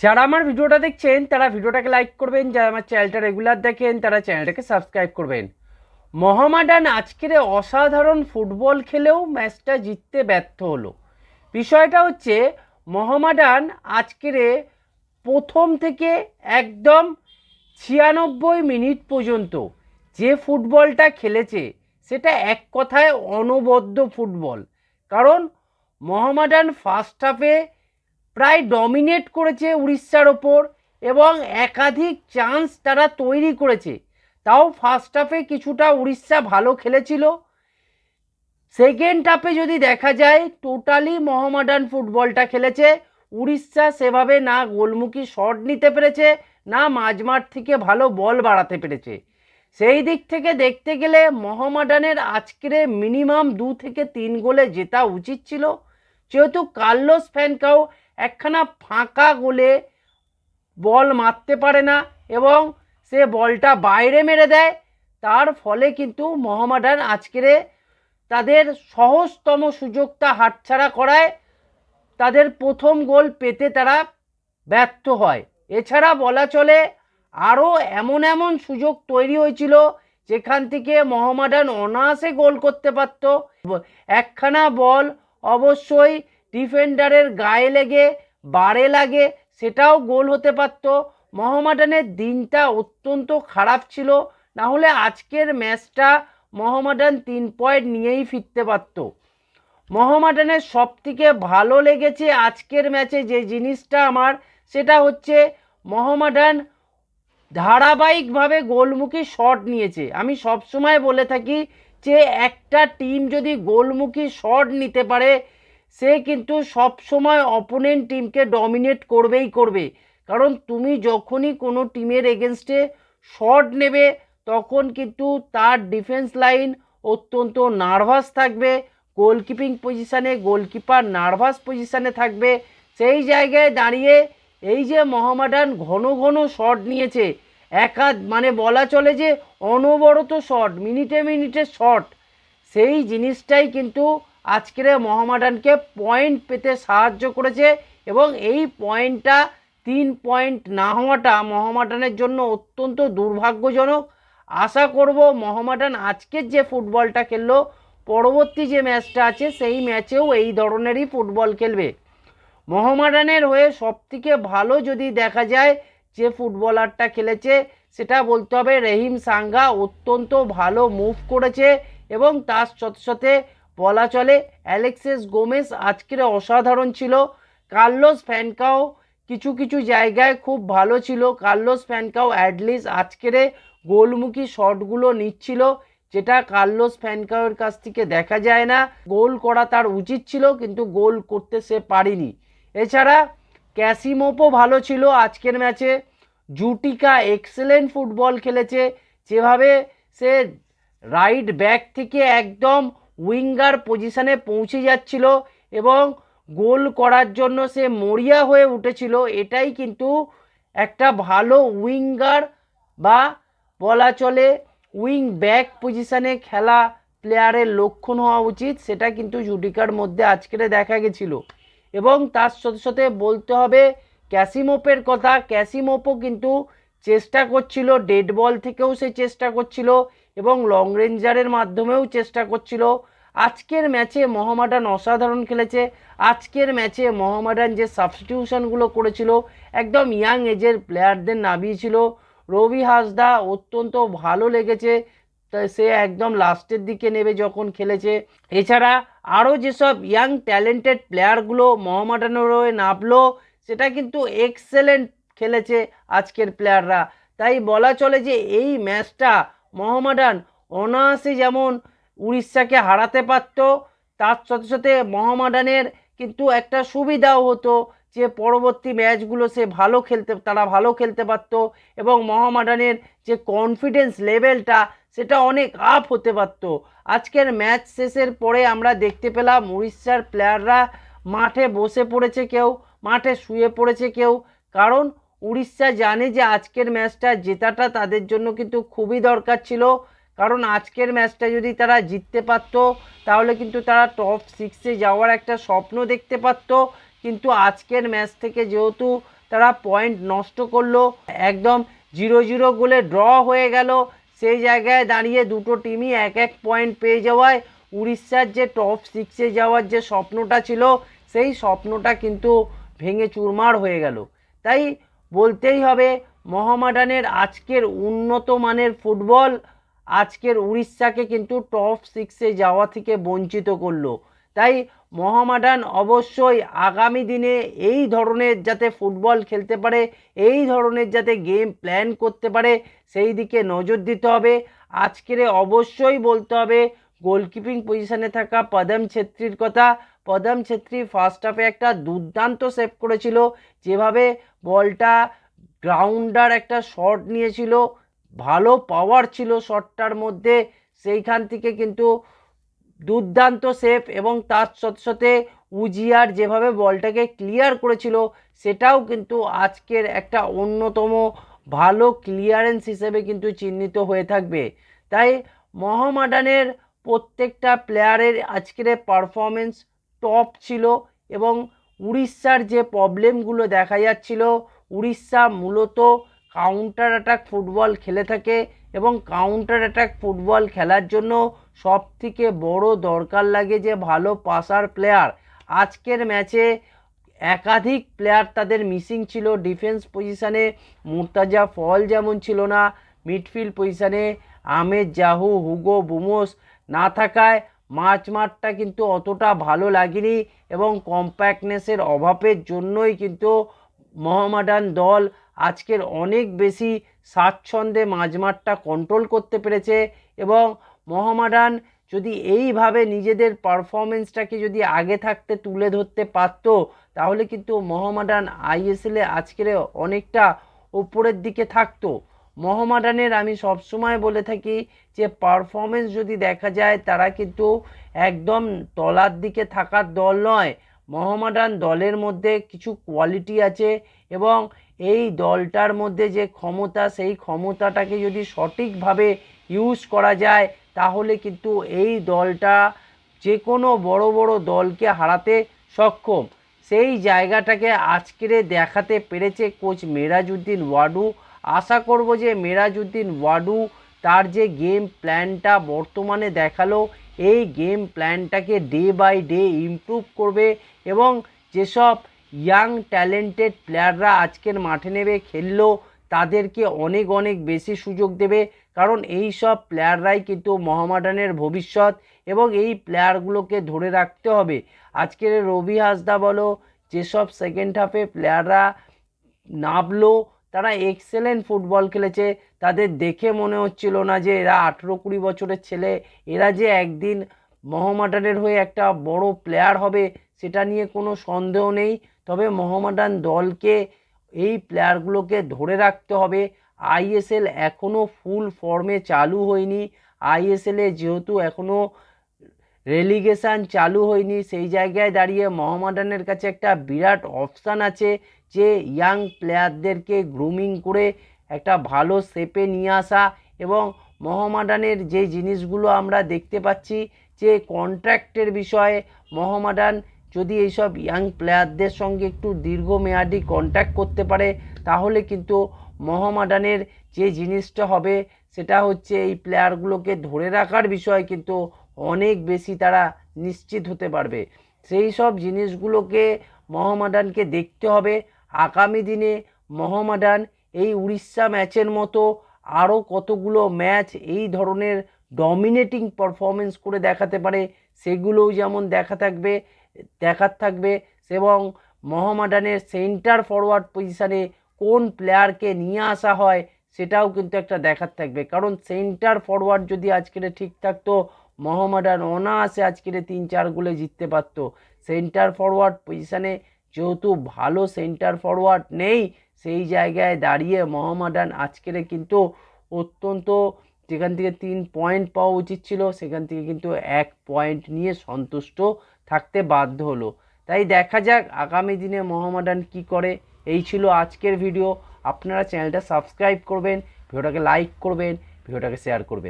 যারা আমার ভিডিওটা দেখছেন, তারা ভিডিওটাকে লাইক করবেন, যারা আমার চ্যানেলটা রেগুলার দেখেন, তারা চ্যানেলটাকে সাবস্ক্রাইব করবেন। মোহামেডান আজকের অসাধারণ ফুটবল খেলেও ম্যাচটা জিততে ব্যর্থ হলো। বিষয়টা হচ্ছে, মোহামেডান আজকের প্রথম থেকে একদম ছিয়ানব্বই মিনিট পর্যন্ত যে ফুটবলটা খেলেছে, সেটা এক কথায় অনবদ্য ফুটবল। কারণ মোহামেডান ফার্স্ট হাফে প্রায় ডমিনেট করেছে উড়িষ্যার ওপর এবং একাধিক চান্স তারা তৈরি করেছে। তাও ফার্স্ট হাফে কিছুটা উড়িষ্যা ভালো খেলেছিল। সেকেন্ড হাফে যদি দেখা যায় টোটালি মোহামেডান ফুটবলটা খেলেছে। উড়িষ্যা সেভাবে না গোলমুখী শট নিতে পেরেছে, না মাঝমাঠ থেকে ভালো বল বাড়াতে পেরেছে। সেই দিক থেকে দেখতে গেলে মোহামেডানের আজকের মিনিমাম দু থেকে তিন গোলে জেতা উচিত ছিল। যেহেতু কার্লোস ফ্যানকাও একখানা ফাঁকা গোলে বল মারতে পারে না এবং সে বলটা বাইরে মেরে দেয়। তার ফলে কিন্তু মোহামেডান আজকেরে তাদের সহজতম সুযোগটা হাতছাড়া করায় তাদের প্রথম গোল পেতে তারা ব্যর্থ হয়। এছাড়া বলা চলে, আরও এমন এমন সুযোগ তৈরি হয়েছিল যেখান থেকে মোহামেডান অনায়াসে গোল করতে পারত। একখানা বল অবশ্যই ডিফেন্ডারের গায়ে লেগে, বারে লাগে, সেটাও গোল হতে পারত। মোহামেডানের দিনটা অত্যন্ত খারাপ ছিল। না হলে আজকের ম্যাচটা মোহামেডান তিন পয়েন্ট নিয়েই ফিরতে পারত। মোহামেডানের সব থেকে ভালো লেগেছে আজকের ম্যাচে যে জিনিসটা আমার, সেটা হচ্ছে মোহামেডান ধারাবাহিকভাবে গোলমুখী শট নিয়েছে। আমি সবসময় বলে থাকি যে একটা টিম যদি গোলমুখী শট নিতে পারে সে কিন্তু সব সময় অপোনেন্ট টিমকে ডমিনেট করবেই করবে। কারণ তুমি যখনই কোনো টিমের এগেনস্টে শট নেবে, তখন কিন্তু তার ডিফেন্স লাইন অত্যন্ত নার্ভাস থাকবে গোলকিপিং পজিশানে গোলকিপার নার্ভাস পজিশানে থাকবে। সেই জায়গায় দাঁড়িয়ে এই যে মোহামেডান ঘন ঘন শট নিয়েছে, একাধ মানে বলা চলে যে অনবরত শট মিনিটে মিনিটে শট সেই জিনিসটাই কিন্তু আজকের মহামাডানকে পয়েন্ট পেতে সাহায্য করেছে এবং এই পয়েন্টটা তিন পয়েন্ট না হওয়াটা মোহামেডানের জন্য অত্যন্ত দুর্ভাগ্যজনক। আশা করব মহামাডান আজকের যে ফুটবলটা খেললো, পরবর্তী যে ম্যাচটা আছে, সেই ম্যাচেও এই ধরনেরই ফুটবল খেলবে। মোহামেডানের হয়ে সবথেকে ভালো যদি দেখা যায় যে ফুটবলারটা খেলেছে, সেটা বলতে হবে রহিম সাঙ্গা। অত্যন্ত ভালো মুভ করেছে এবং তার সাথে সাথে বলা চলে, অ্যালেক্সেস গোমেস আজকের অসাধারণ ছিল। কার্লোস ফ্যানকাও কিছু কিছু জায়গায় খুব ভালো ছিল। কার্লোস ফ্যানকাও অ্যাটলিস্ট আজকের গোলমুখী শটগুলো নিচ্ছিল, যেটা কার্লোস ফ্যানকাওয়ের কাছ থেকে দেখা যায় না। গোল করা তার উচিত ছিল, কিন্তু গোল করতে সে পারেনি। এছাড়া ক্যাসিমোপো ভালো ছিল আজকের ম্যাচে। জুটিকা এক্সেলেন্ট ফুটবল খেলেছে। যেভাবে সে রাইট ব্যাক থেকে একদম উইঙ্গার পজিশানে পৌঁছে যাচ্ছিল এবং গোল করার জন্য সে মরিয়া হয়ে উঠেছিল। এটাই কিন্তু একটা ভালো উইঙ্গার বা বলা চলে উইং ব্যাক পজিশানে খেলা প্লেয়ারের লক্ষণ হওয়া উচিত, সেটা কিন্তু জুডিকার মধ্যে আজকের দেখা গেছিল। এবং তার সাথে সাথে বলতে হবে ক্যাসিমোপের কথা। ক্যাসিমোপও কিন্তু চেষ্টা করছিল, ডেড বল থেকেও সে চেষ্টা করছিল। এবং লং রেঞ্জারের মাধ্যমেও চেষ্টা করছিল। আজকের ম্যাচে মোহামেডান অসাধারণ খেলেছে। আজকের ম্যাচে মোহামেডান যে সাবস্টিটিউশনগুলো করেছিল, একদম ইয়াং এজের প্লেয়ারদের নামিয়েছিল। রবি হাসদা অত্যন্ত ভালো লেগেছে। সে একদম লাস্টের দিকে নেবে যখন খেলেছে। এছাড়া আরও যেসব ইয়াং ট্যালেন্টেড প্লেয়ারগুলো মোহামেডানের হয়ে নামলো, সেটা কিন্তু এক্সেলেন্ট খেলেছে আজকের প্লেয়াররা তাই বলা চলে যে এই ম্যাচটা মোহামেডান অনায়াসে যেমন উড়িষ্যাকে হারাতে পারত, তার সাথে সাথে মোহামেডানের কিন্তু একটা সুবিধাও হতো যে পরবর্তী ম্যাচগুলো সে ভালো খেলতে, তারা ভালো খেলতে পারত এবং মোহামেডানের যে কনফিডেন্স লেভেলটা সেটা অনেক আপ হতে পারত। আজকের ম্যাচ শেষের পরে আমরা দেখতে পেলাম উড়িষ্যার প্লেয়াররা মাঠে বসে পড়েছে কেউ, মাঠে শুয়ে পড়েছে কেউ, কারণ উড়িষ্যা জানে যে আজকের ম্যাচটা জেতাটা তাদের জন্য কিন্তু খুবই দরকার ছিল। কারণ আজকের ম্যাচটা যদি তারা জিততে পারত, তাহলে কিন্তু তারা টপ সিক্সে যাওয়ার একটা স্বপ্ন দেখতে পারত। কিন্তু আজকের ম্যাচ থেকে যেহেতু তারা পয়েন্ট নষ্ট করল, একদম জিরো জিরো গোলে ড্র হয়ে গেল, সেই জায়গায় দাঁড়িয়ে দুটো টিমই এক এক পয়েন্ট পেয়ে যাওয়ায় উড়িষ্যার যে টপ সিক্সে যাওয়ার যে স্বপ্নটা ছিল, সেই স্বপ্নটা কিন্তু ভেঙে চুরমার হয়ে গেল। তাই বলতেই হবে, মোহামেডানের আজকের উন্নত মানের ফুটবল আজকের উড়িষ্যাকে কিন্তু টপ সিক্সে যাওয়া থেকে বঞ্চিত করল। তাই মোহামেডান অবশ্যই আগামী দিনে এই ধরনের যাতে ফুটবল খেলতে পারে, এই ধরনের যাতে গেম প্ল্যান করতে পারে, সেই দিকে নজর দিতে হবে। আজকের অবশ্যই বলতে হবে গোলকিপিং পজিশনে থাকা পদম ছেত্রীর কথা। পদম ছেত্রী ফার্স্ট হাফে একটা দুর্দান্ত সেভ করেছিল। যেভাবে বলটা গ্রাউন্ডার একটা শট নিয়েছিল, ভালো পাওয়ার ছিল শটটার মধ্যে, সেইখান থেকে কিন্তু দুর্দান্ত সেভ এবং তার সাথে সাথে উজিয়ার যেভাবে বলটাকে ক্লিয়ার করেছিল, সেটাও কিন্তু আজকের একটা অন্যতম ভালো ক্লিয়ারেন্স হিসেবে কিন্তু চিহ্নিত হয়ে থাকবে। তাই মোহামেডানের প্রত্যেকটা প্লেয়ারের আজকের পারফরমেন্স টপ ছিল এবং উড়িষ্যার যে প্রবলেমগুলো দেখা যাচ্ছিল, উড়িষ্যা মূলত কাউন্টার অ্যাটাক ফুটবল খেলে থাকে এবং কাউন্টার অ্যাটাক ফুটবল খেলার জন্য সব থেকে বড় দরকার লাগে যে ভালো পাসার প্লেয়ার আজকের ম্যাচে একাধিক প্লেয়ার তাদের মিসিং ছিল ডিফেন্স পজিশানে মুর্তাজা ফল যেমন ছিল না মিডফিল্ড পজিশানে আমেদ জাহু, হুগো বুমোস না থাকায় মার্চ মাঠটা কিন্তু অতটা ভালো লাগেনি এবং কম্প্যাক্টনেসের অভাবের জন্যই কিন্তু মোহামেডান দল আজকের অনেক বেশি স্বাচ্ছন্দ্যে মাঝমাঠটা কন্ট্রোল করতে পেরেছে এবং মোহামেডান যদি এইভাবে নিজেদের পারফরমেন্সটাকে যদি আগে থাকতে তুলে ধরতে পারত, তাহলে কিন্তু মোহামেডান আইএসএলে আজকের অনেকটা উপরের দিকে থাকতো। মোহামেডানের আমি সবসময় বলে থাকি যে পারফরমেন্স যদি দেখা যায়, তারা কিন্তু একদম তলার দিকে থাকার দল নয়। মোহামেডান দলের মধ্যে কিছু কোয়ালিটি আছে এবং এই দলটার মধ্যে যে ক্ষমতা, সেই ক্ষমতাটাকে যদি সঠিকভাবে ইউজ করা যায়, তাহলে কিন্তু এই দলটা যে কোনো বড় বড় দলকে হারাতে সক্ষম। সেই জায়গাটাকে আজকের দেখাতে পেরেছে কোচ মেরাজউদ্দিন ওয়াডু। আশা করব যে মেরাজউদ্দিন ওয়াডু তার যে গেম প্ল্যানটা বর্তমানে দেখাল, এই গেম প্ল্যানটাকে ডে বাই ডে ইমপ্রুভ করবে এবং যেসব ইয়াং ট্যালেন্টেড প্লেয়াররা আজকের মাঠে নেবে খেললো, তাদেরকে অনেক অনেক বেশি সুযোগ দেবে। কারণ এই সব প্লেয়াররাই কিন্তু মোহামেডানের ভবিষ্যৎ এবং এই প্লেয়ারগুলোকে ধরে রাখতে হবে। আজকের রবি হাসদা বলো, যেসব সেকেন্ড হাফে প্লেয়াররা নামলো তারা এক্সেলেন্ট ফুটবল খেলেছে। তাদের দেখে মনে হচ্ছিল না যে এরা আঠেরো কুড়ি বছরের ছেলে। এরা যে একদিন মোহামেডানের হয়ে একটা বড় প্লেয়ার হবে, সেটা নিয়ে কোনো সন্দেহ নেই। তবে মোহামেডান দলকে এই প্লেয়ারগুলোকে ধরে রাখতে হবে। আইএসএল এখনও ফুল ফর্মে চালু হয়নি। আইএসএলে যেহেতু এখনও রেলিগেশান চালু হয়নি, সেই জায়গায় দাঁড়িয়ে মোহামেডানের কাছে একটা বিরাট অপশান আছে। যে ইয়াং প্লেয়ারদেরকে গ্রুমিং করে একটা ভালো শেপে নিয়ে আসা এবং মোহামেডানের যে জিনিসগুলো আমরা দেখতে পাচ্ছি যে কন্ট্রাক্টের বিষয়ে মোহামেডান যদি এইসব ইয়াং প্লেয়ারদের সঙ্গে একটু দীর্ঘমেয়াদি কন্ট্যাক্ট করতে পারে, তাহলে কিন্তু মোহামেডানের যে জিনিসটা হবে সেটা হচ্ছে এই প্লেয়ারগুলোকে ধরে রাখার বিষয় কিন্তু অনেক বেশি তারা নিশ্চিত হতে পারবে। সেই সব জিনিসগুলোকে মোহামেডানকে দেখতে হবে। আগামী দিনে মোহামেডান এই উড়িষ্যা ম্যাচের মতো আরও কতগুলো ম্যাচ এই ধরনের ডমিনেটিং পারফরমেন্স করে দেখাতে পারে, সেগুলোও যেমন দেখা থাকবে, দেখার থাকবে এবং মোহামেডানের সেন্টার ফরওয়ার্ড পজিশানে কোন প্লেয়ারকে নিয়ে আসা হয় সেটাও কিন্তু একটা দেখার থাকবে। কারণ সেন্টার ফরওয়ার্ড যদি আজকের ঠিক থাকতো, মোহামেডান অনায়াসে আজকের তিন চার গোলে জিততে পারতো। সেন্টার ফরওয়ার্ড পজিশানে যেহেতু ভালো সেন্টার ফরওয়ার্ড নেই, সেই জায়গায় দাঁড়িয়ে মোহামেডান আজকের কিন্তু অত্যন্ত যেখান থেকে তিন পয়েন্ট পাওয়া উচিত ছিল, সেখান থেকে কিন্তু এক পয়েন্ট নিয়ে সন্তুষ্ট থাকতে বাধ্য হলো। তাই দেখা যাক আগামী দিনে মোহামেডান কি করে। এই ছিল আজকের ভিডিও আপনারা চ্যানেলটা সাবস্ক্রাইব করবেন ভিডিওটাকে লাইক করবেন ভিডিওটাকে শেয়ার করবেন।